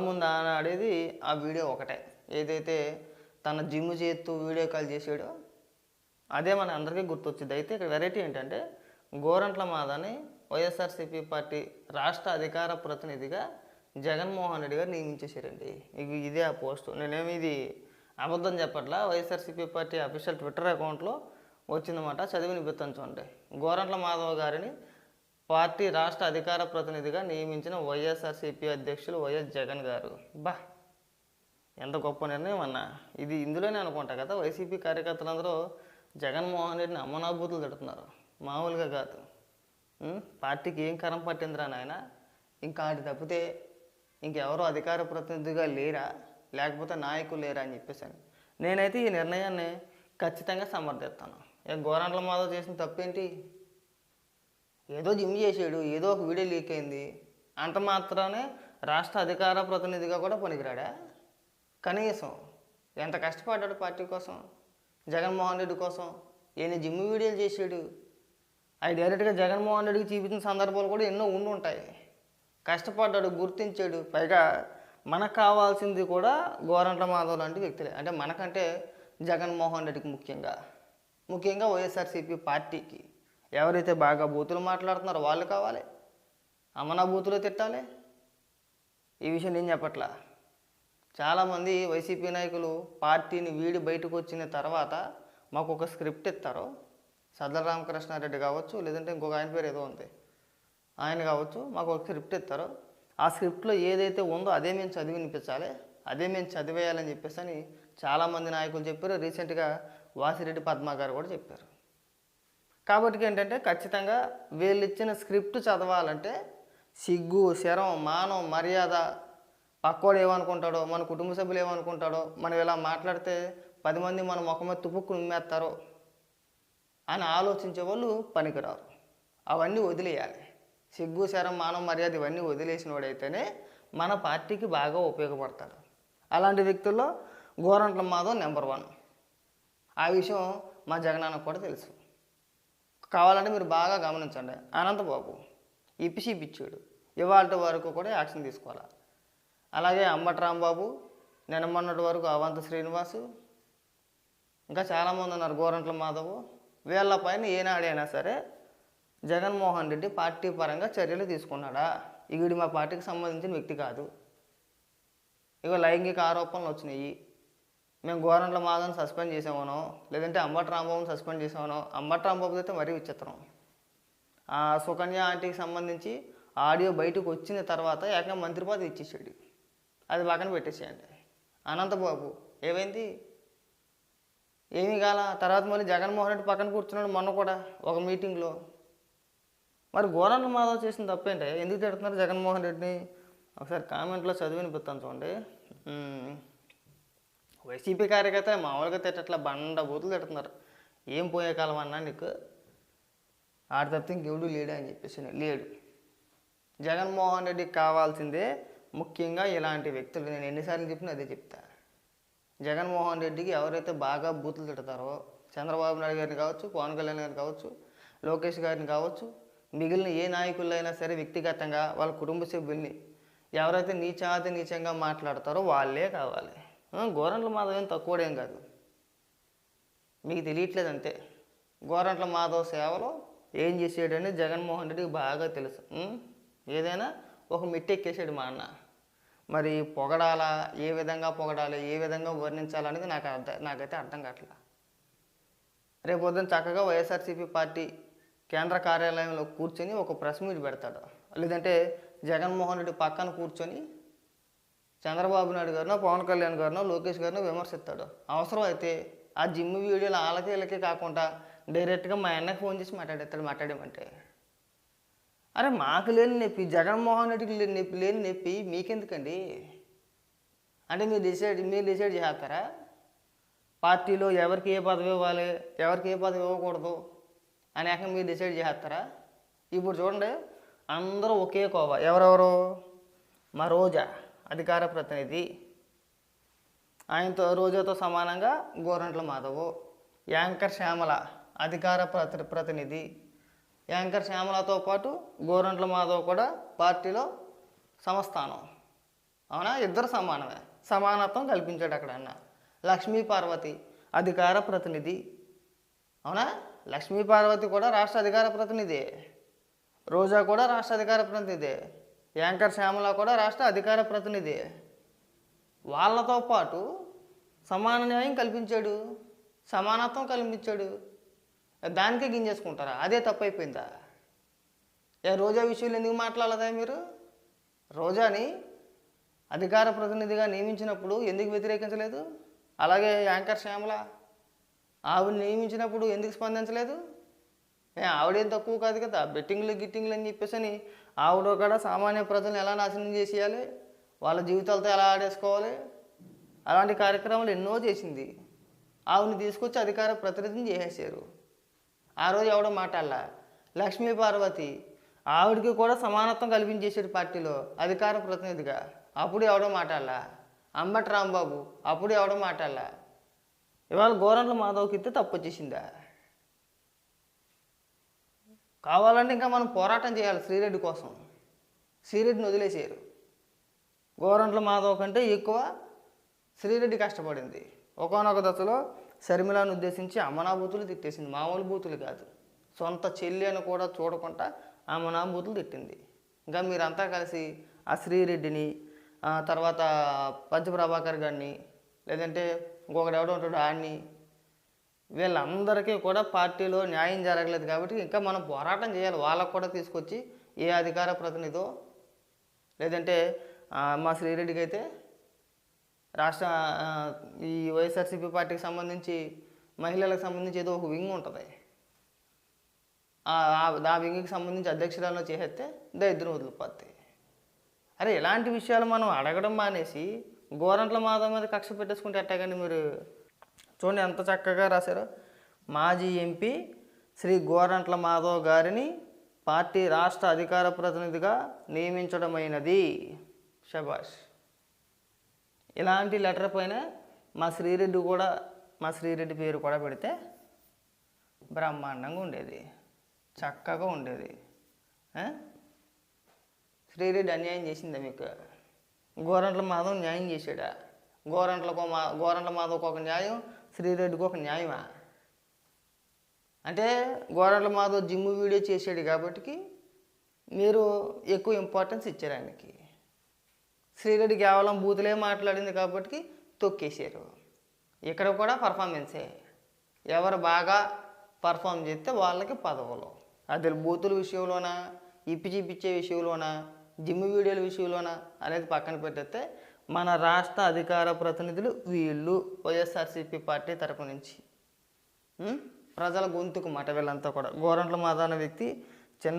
ముందు ఆడేది ఆ వీడియో ఒకటే. ఏదైతే తన జిమ్ చేస్తూ వీడియో కాల్ చేసాడో అదే మన అందరికీ గుర్తొచ్చింది. అయితే ఇక్కడ వెరైటీ ఏంటంటే గోరంట్ల మాదని వైఎస్ఆర్సీపీ పార్టీ రాష్ట్ర అధికార ప్రతినిధిగా జగన్మోహన్ రెడ్డి గారు నియమించేశారండి. ఇది ఇదే ఆ పోస్ట్. నేనేమి ఇది అబద్ధం చెప్పట్లా? వైఎస్ఆర్సీపీ పార్టీ అఫీషియల్ ట్విట్టర్ అకౌంట్లో వచ్చిందన్నమాట. చదివిని గుర్తించండి చూడండి. గోరంట్ల మాధవ్ గారిని పార్టీ రాష్ట్ర అధికార ప్రతినిధిగా నియమించిన వైఎస్ఆర్సీపీ అధ్యక్షులు వైఎస్ జగన్ గారు. బా ఎంత గొప్ప నిర్ణయం అన్నా. ఇది ఇందులోనే అనుకుంటా కదా వైసీపీ కార్యకర్తలందరూ జగన్మోహన్ రెడ్డిని అమ్మనాభూతులు తిడుతున్నారు. మామూలుగా కాదు. పార్టీకి ఏం కరం పట్టిందిరా నాయన? ఇంకా ఆడి తప్పితే ఇంకెవరో అధికార ప్రతినిధిగా లేరా? లేకపోతే నాయకులు లేరా అని చెప్పేసాను నేనైతే ఈ నిర్ణయాన్ని ఖచ్చితంగా సమర్థిస్తాను. ఇక గోరంట్ల మాధవ్ చేసిన తప్పేంటి? ఏదో జిమ్ చేసాడు ఏదో ఒక వీడియో లీక్ అయింది అంత మాత్రమే రాష్ట్ర అధికార ప్రతినిధిగా కూడా పనికిరాడా? కనీసం ఎంత కష్టపడ్డాడు పార్టీ కోసం జగన్మోహన్ రెడ్డి కోసం ఎన్ని జిమ్ వీడియోలు చేశాడు అవి డైరెక్ట్గా జగన్మోహన్ రెడ్డికి చూపించిన సందర్భాలు కూడా ఎన్నో ఉండి ఉంటాయి కష్టపడ్డాడు గుర్తించాడు పైగా మనకు కావాల్సింది కూడా గోరంట్ల మాధవ్ లాంటి వ్యక్తులే. అంటే మనకంటే జగన్మోహన్ రెడ్డికి ముఖ్యంగా ముఖ్యంగా వైఎస్ఆర్సీపీ పార్టీకి. ఎవరైతే బాగా బూతులు మాట్లాడుతున్నారో వాళ్ళు కావాలి? అమనా బూతులు తిట్టాలి? ఈ విషయం నేను చెప్పట్లా. చాలామంది వైసీపీ నాయకులు పార్టీని వీడి బయటకు వచ్చిన తర్వాత మాకు ఒక స్క్రిప్ట్ ఇస్తారు. సద్దల రామకృష్ణారెడ్డి కావచ్చు లేదంటే ఇంకొక ఆయన పేరు ఏదో ఉంది. ఆయన కావచ్చు మాకు ఒక స్క్రిప్ట్ ఇస్తారు. ఆ స్క్రిప్ట్లో ఏదైతే ఉందో అదే మేము చదివి వినిపించాలి. అదే మేము చదివేయాలని చెప్పేసి అని చాలామంది నాయకులు చెప్పారు. రీసెంట్గా వాసిరెడ్డి పద్మా గారు కూడా చెప్పారు. కాబట్టి ఏంటంటే ఖచ్చితంగా వీళ్ళు ఇచ్చిన స్క్రిప్ట్ చదవాలంటే సిగ్గు శరం మానం మర్యాద పక్కోడు ఏమనుకుంటాడో మన కుటుంబ సభ్యులు ఏమనుకుంటాడో మనం ఇలా మాట్లాడితే పది మంది మన ముఖం మీద తుపుక్కు ఉమ్మేస్తారో అని ఆలోచించే వాళ్ళు పనికిరారు. అవన్నీ వదిలేయాలి. సిగ్గు శరం మానం మర్యాద ఇవన్నీ వదిలేసిన వాడైతేనే మన పార్టీకి బాగా ఉపయోగపడతాడు. అలాంటి వ్యక్తుల్లో గోరంట్ల మాధవ్ నెంబర్ వన్. ఆ విషయం మా జగనాన్నకు కూడా తెలుసు. కావాలంటే మీరు బాగా గమనించండి. అనంతబాబు ఇప్పిసి పిచ్చాడు. ఇవాళ వరకు కూడా యాక్షన్ తీసుకోవాలి? అలాగే అంబటి రాంబాబు నిన్నమన్నటి వరకు అవంత శ్రీనివాసు ఇంకా చాలామంది ఉన్నారు గోరంట్ల మాధవ్. వీళ్ళపైన ఏనాడైనా సరే జగన్మోహన్ రెడ్డి పార్టీ పరంగా చర్యలు తీసుకున్నాడా? ఇవిడి మా పార్టీకి సంబంధించిన వ్యక్తి కాదు. ఇక లైంగిక ఆరోపణలు వచ్చినాయి. మేము గోరంట్ల మాధవ్ని సస్పెండ్ చేసామనో లేదంటే అంబట్ రాంబాబుని సస్పెండ్ చేసామనో అంబట్ రాంబాబు అయితే మరీ విచిత్రం. ఆ సుకన్య ఆంటీకి సంబంధించి ఆడియో బయటకు వచ్చిన తర్వాత ఏకంగా మంత్రి పదవి ఇచ్చేసాడు. అది పక్కన పెట్టేసేయండి. అనంతబాబు ఏమైంది? ఏమీ కాల తర్వాత మళ్ళీ జగన్మోహన్ రెడ్డి పక్కన కూర్చున్నాడు మొన్న కూడా ఒక మీటింగ్లో. మరి గోరంట్ల మాధవ్ చేసిన తప్పేంటే? ఎందుకు తిడుతున్నారు జగన్మోహన్ రెడ్డిని? ఒకసారి కామెంట్లో చదివినిపిస్తాను చూడండి. వైసీపీ కార్యకర్త మామూలుగా తిట్టట్లా బండ బూతులు తిడుతున్నారు. ఏం పోయే కాలం అన్నా నీకు? ఆడ తప్పితే ఇంకెవడు లేడు అని చెప్పేసి నేను, లేడు. జగన్మోహన్ రెడ్డికి కావాల్సిందే ముఖ్యంగా ఇలాంటి వ్యక్తులు. నేను ఎన్నిసార్లు చెప్పినా అదే చెప్తా. జగన్మోహన్ రెడ్డికి ఎవరైతే బాగా బూతులు తిడతారో చంద్రబాబు నాయుడు గారిని కావచ్చు పవన్ కళ్యాణ్ గారిని కావచ్చు లోకేష్ గారిని కావచ్చు మిగిలిన ఏ నాయకులైనా సరే వ్యక్తిగతంగా వాళ్ళ కుటుంబ సభ్యుల్ని ఎవరైతే నీచాతి నీచంగా మాట్లాడతారో వాళ్ళే కావాలి. గోరంట్ల మాధవ్ ఏం తక్కువడేం కాదు. మీకు తెలియట్లేదు అంతే. గోరంట్ల మాధవ్ సేవలో ఏం చేసాడని జగన్మోహన్ రెడ్డికి బాగా తెలుసు. ఏదైనా ఒక మిట్టెక్కేసాడు మా అన్న. మరి పొగడాలా? ఏ విధంగా పొగడాలి? ఏ విధంగా వర్ణించాలనేది నాకు అర్థం నాకైతే అర్థం కావట్లేదు రేపు పొద్దున చక్కగా వైఎస్ఆర్సీపీ పార్టీ కేంద్ర కార్యాలయంలో కూర్చొని ఒక ప్రెస్ మీట్ పెడతాడు. లేదంటే జగన్మోహన్ రెడ్డి పక్కన కూర్చొని చంద్రబాబు నాయుడు గారినో పవన్ కళ్యాణ్ గారినో లోకేష్ గారినో విమర్శిస్తాడు. అవసరం అయితే ఆ జిమ్ వీడియోలు వాళ్ళకి వీళ్ళకి కాకుండా డైరెక్ట్గా మా అన్నకి ఫోన్ చేసి మాట్లాడేస్తాడు మాట్లాడేమంటే. అరే మాకు లేని నొప్పి జగన్మోహన్ రెడ్డికి లేని నొప్పి లేని నొప్పి మీకెందుకండి? అంటే మీరు డిసైడ్ మీరు డిసైడ్ చేస్తారా? పార్టీలో ఎవరికి ఏ పదవి ఇవ్వాలి ఎవరికి ఏ పదవి ఇవ్వకూడదు అనేక మీరు డిసైడ్ చేస్తారా? ఇప్పుడు చూడండి అందరూ ఒకే కోవ. ఎవరెవరు? మా రోజా. అధికార ప్రతినిధి. ఆయనతో రోజాతో సమానంగా గోరంట్ల మాధవు. యాంకర్ శ్యామల అధికార ప్రతి ప్రతినిధి. యాంకర్ శ్యామలతో పాటు గోరంట్ల మాధవ్ కూడా పార్టీలో సమస్థానం. అవునా? ఇద్దరు సమానమే. సమానత్వం కల్పించాడు అక్కడ అన్న లక్ష్మీ పార్వతి అధికార ప్రతినిధి. అవునా? లక్ష్మీ పార్వతి కూడా రాష్ట్ర అధికార ప్రతినిధి. రోజా కూడా రాష్ట్ర అధికార ప్రతినిధి. యాంకర్ శ్యామల కూడా రాష్ట్ర అధికార ప్రతినిధి. వాళ్ళతో పాటు సమాన న్యాయం కల్పించాడు. సమానత్వం కల్పించాడు. దానికే గింజేసుకుంటారా? అదే తప్పైపోయిందా? ఏ రోజా విషయంలో ఎందుకు మాట్లాడలేదా మీరు? రోజాని అధికార ప్రతినిధిగా నియమించినప్పుడు ఎందుకు వ్యతిరేకించలేదు? అలాగే యాంకర్ శ్యామల ఆవిడ నియమించినప్పుడు ఎందుకు స్పందించలేదు? ఆవిడేం తక్కువ కాదు కదా. బెట్టింగ్లు గిట్టింగ్లు అని చెప్పేసి అని ఆవిడ కూడా సామాన్య ప్రజలను ఎలా నాశనం చేసేయాలి? వాళ్ళ జీవితాలతో ఎలా ఆడేసుకోవాలి? అలాంటి కార్యక్రమాలు ఎన్నో చేసింది. ఆవిడని తీసుకొచ్చి అధికార ప్రతినిధిని చేసేసారు ఆ రోజు ఎవడో మాట్లాడలా? లక్ష్మీ పార్వతి ఆవిడకి కూడా సమానత్వం కల్పించేసాడు పార్టీలో అధికార ప్రతినిధిగా. అప్పుడు ఎవడో మాట్లాడలా? అంబటి రాంబాబు అప్పుడు ఎవడో మాట్లాడలా? ఇవాళ గోరంట్ల మాధవ్కి ఇస్తే తప్పు వచ్చేసిందా కావాలంటే ఇంకా మనం పోరాటం చేయాలి శ్రీరెడ్డి కోసం. శ్రీరెడ్డిని వదిలేసేయరు. గోరంట్ల మాధవ్ కంటే ఎక్కువ శ్రీరెడ్డి కష్టపడింది. ఒకనొక దశలో శర్మిలాను ఉద్దేశించి అమనా బూతులు తిట్టేసింది మామూలు బూతులు కాదు. సొంత చెల్లి అని కూడా చూడకుండా అమనా బూతులు తిట్టింది. ఇంకా మీరంతా కలిసి ఆ శ్రీరెడ్డిని తర్వాత పంచప్రభాకర్ గారిని లేదంటే ఇంకొకటి ఎవడో ఉంటాడు ఆడిని వీళ్ళందరికీ కూడా పార్టీలో న్యాయం జరగలేదు కాబట్టి ఇంకా మనం పోరాటం చేయాలి. వాళ్ళకు కూడా తీసుకొచ్చి ఏ అధికార ప్రతినిధో లేదంటే మా శ్రీరెడ్డికి అయితే రాష్ట్ర ఈ వైఎస్ఆర్సీపీ పార్టీకి సంబంధించి మహిళలకు సంబంధించి ఏదో ఒక వింగ్ ఉంటుంది. ఆ ఆ వింగ్కి సంబంధించి అధ్యక్షురాలను చేసేస్తే దరిద్రం వదిలిపోతాయి. అరే ఇలాంటి విషయాలు మనం అడగడం మానేసి గోరంట్ల మాధవ్ మీద కక్ష పెట్టేసుకుంటే ఎట్టాగండి మీరు చూడండి ఎంత చక్కగా రాశారో. మాజీ ఎంపీ శ్రీ గోరంట్ల మాధవ్ గారిని పార్టీ రాష్ట్ర అధికార ప్రతినిధిగా నియమించడమైనది. షబాష్ ఇలాంటి లెటర్ పైన మా శ్రీరెడ్డి కూడా మా శ్రీరెడ్డి పేరు కూడా పెడితే బ్రహ్మాండంగా ఉండేది. చక్కగా ఉండేది. శ్రీరెడ్డి అన్యాయం చేసిందా మీకు? గోరంట్ల మాధవ్ న్యాయం చేశాడా? గోరంట్లకు మా గోరంట్ల మాధవ్కి ఒక న్యాయం శ్రీరెడ్డికి ఒక న్యాయమా? అంటే గోరంట్ల మాధవ్ జిమ్ వీడియో చేసాడు కాబట్టి మీరు ఎక్కువ ఇంపార్టెన్స్ ఇచ్చారు ఆయనకి. శ్రీరెడ్డి కేవలం బూతులే మాట్లాడింది కాబట్టి తొక్కేశారు. ఇక్కడ కూడా పర్ఫార్మెన్సే ఎవరు బాగా పర్ఫామ్ చేస్తే వాళ్ళకి పదవులు. అది బూతుల విషయంలోనా ఇప్పిచిప్పిచ్చే విషయంలోనా జిమ్ వీడియోల విషయంలోనా అనేది పక్కన పెట్టేస్తే మన రాష్ట్ర అధికార ప్రతినిధులు వీళ్ళు వైఎస్ఆర్సీపీ పార్టీ తరపు నుంచి. ప్రజల గొంతుకు మాట వీళ్ళంతా కూడా. గోరంట్ల మాదాన వ్యక్తి